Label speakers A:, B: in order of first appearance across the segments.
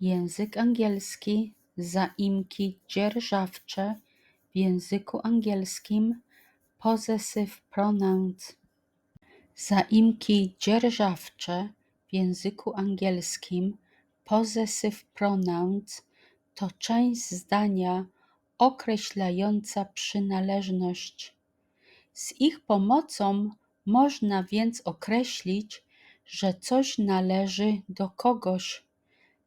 A: Język angielski, zaimki dzierżawcze w języku angielskim, possessive pronouns. Zaimki dzierżawcze w języku angielskim, possessive pronouns, to część zdania określająca przynależność. Z ich pomocą można więc określić, że coś należy do kogoś,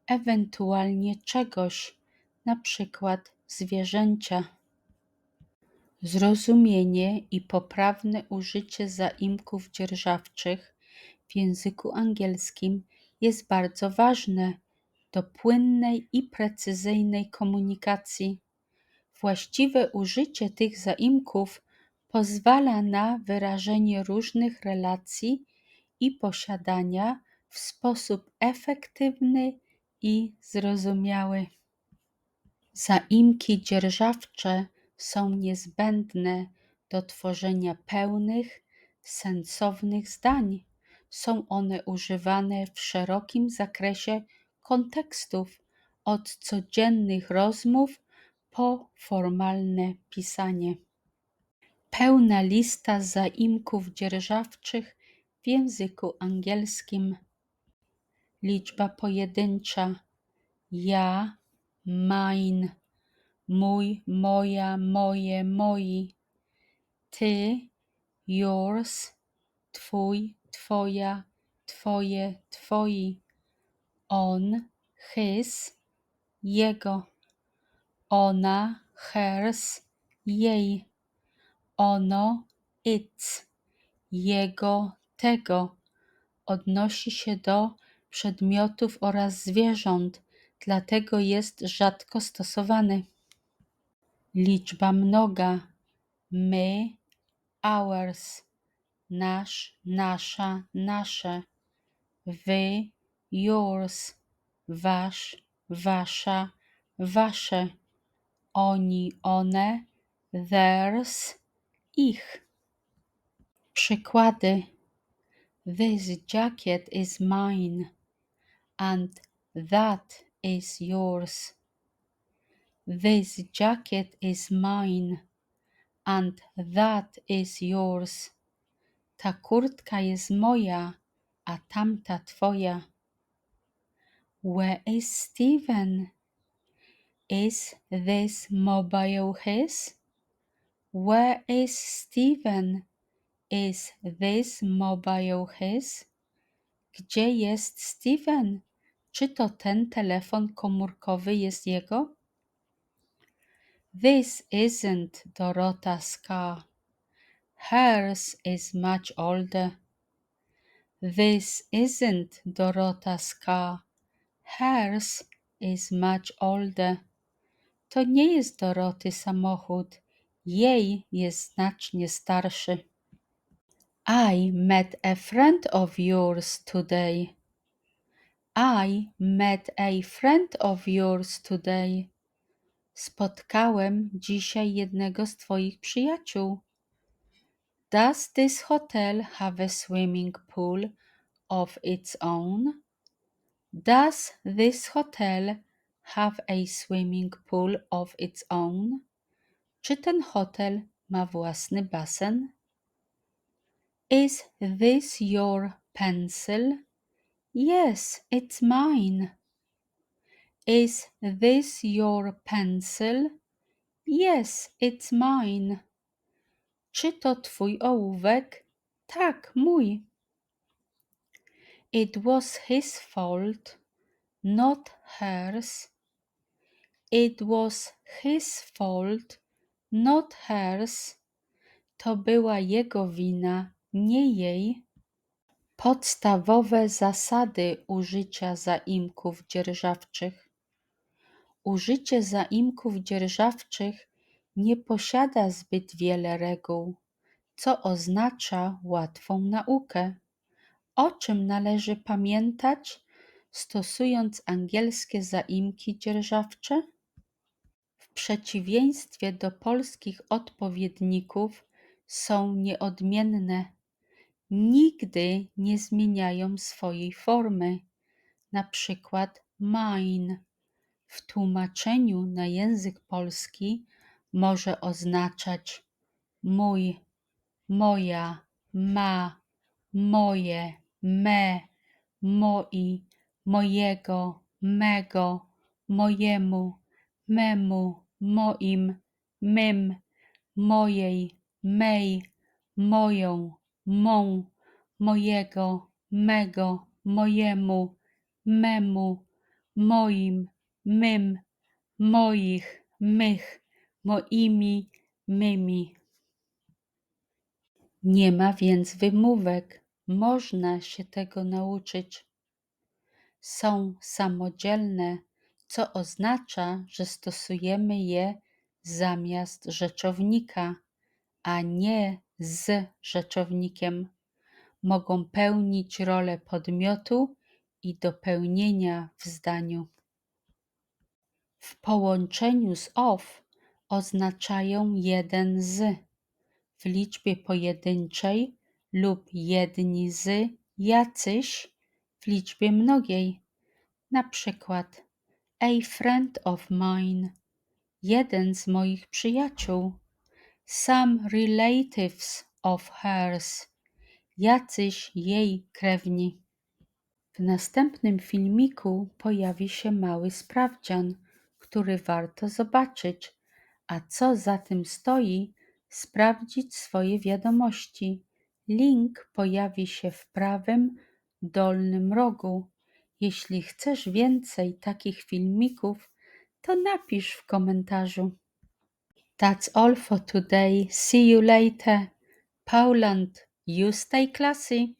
A: ewentualnie czegoś, na przykład zwierzęcia. Zrozumienie i poprawne użycie zaimków dzierżawczych w języku angielskim jest bardzo ważne do płynnej i precyzyjnej komunikacji. Właściwe użycie tych zaimków pozwala na wyrażenie różnych relacji i posiadania w sposób efektywny i zrozumiały. Zaimki dzierżawcze są niezbędne do tworzenia pełnych, sensownych zdań. Są one używane w szerokim zakresie kontekstów, od codziennych rozmów po formalne pisanie. Pełna lista zaimków dzierżawczych w języku angielskim. Liczba pojedyncza. Ja, mine, mój, moja, moje, moi, ty, yours, twój, twoja, twoje, twoi, on, his, jego, ona, hers, jej, ono, its, jego, tego. Odnosi się do przedmiotów oraz zwierząt, dlatego jest rzadko stosowany. Liczba mnoga my, ours, nasz, nasza, nasze, wy, yours, wasz, wasza, wasze, oni, one, theirs, ich. Przykłady. This jacket is mine and that is yours. This jacket is mine and that is yours. Ta kurtka jest moja, a tamta twoja. Where is Stephen? Is this mobile his? Where is Stephen? Is this mobile his? Gdzie jest Steven? Czy to ten telefon komórkowy jest jego? This isn't Dorota's car. Hers is much older. This isn't Dorota's car. Hers is much older. To nie jest Doroty samochód. Jej jest znacznie starszy. I met a friend of yours today. I met a friend of yours today. Spotkałem dzisiaj jednego z twoich przyjaciół. Does this hotel have a swimming pool of its own? Does this hotel have a swimming pool of its own? Czy ten hotel ma własny basen? Is this your pencil? Yes, it's mine. Is this your pencil? Yes, it's mine. Czy to twój ołówek? Tak, mój. It was his fault, not hers. It was his fault, not hers. To była jego wina, nie jej. Podstawowe zasady użycia zaimków dzierżawczych. Użycie zaimków dzierżawczych nie posiada zbyt wiele reguł, co oznacza łatwą naukę. O czym należy pamiętać, stosując angielskie zaimki dzierżawcze? W przeciwieństwie do polskich odpowiedników są nieodmienne. Nigdy nie zmieniają swojej formy. Na przykład mine. W tłumaczeniu na język polski może oznaczać mój, moja, ma, moje, me, moi, mojego, mego, mojemu, memu, moim, mym, mojej, mej, moją, mą, mojego, mego, mojemu, memu, moim, mym, moich, mych, moimi, mymi. Nie ma więc wymówek, można się tego nauczyć. Są samodzielne, co oznacza, że stosujemy je zamiast rzeczownika, a nie z rzeczownikiem. Mogą pełnić rolę podmiotu i dopełnienia w zdaniu. W połączeniu z of oznaczają jeden z w liczbie pojedynczej lub jedni z jacyś w liczbie mnogiej. Na przykład a friend of mine, jeden z moich przyjaciół, some relatives of hers, jacyś jej krewni. W następnym filmiku pojawi się mały sprawdzian, który warto zobaczyć, a co za tym stoi, sprawdzić swoje wiadomości. Link pojawi się w prawym dolnym rogu. Jeśli chcesz więcej takich filmików, to napisz w komentarzu. That's all for today. See you later. Poland, you stay classy.